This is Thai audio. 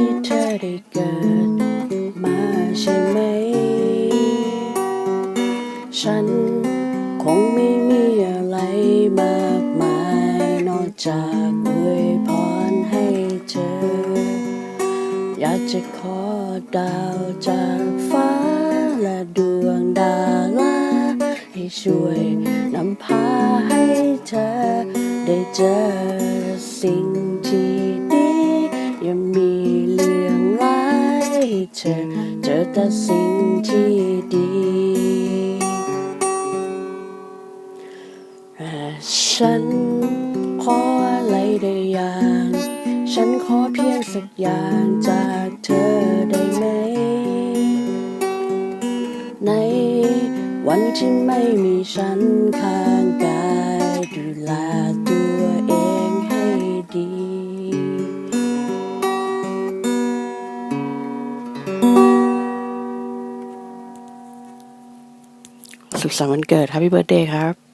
ที่เธอได้เกิดมาใช่ไหม ฉันคงไม่มีอะไรมากมาย นอกจากอวยพรให้เธอ อยากจะขอดาวจากฟ้าและดวงดาราให้ช่วยนำพาให้เธอ ได้เจอสิ่งที่ดีย่ามี เธอ เจอแต่สิ่งที่ดีฉันขออะไรได้อย่างฉันขอเพียงสักอย่างจากเธอได้ไหม ในวันที่ไม่มีฉันข้างกายดูแล สุขสันต์วันเกิด Happy Birthday ครับ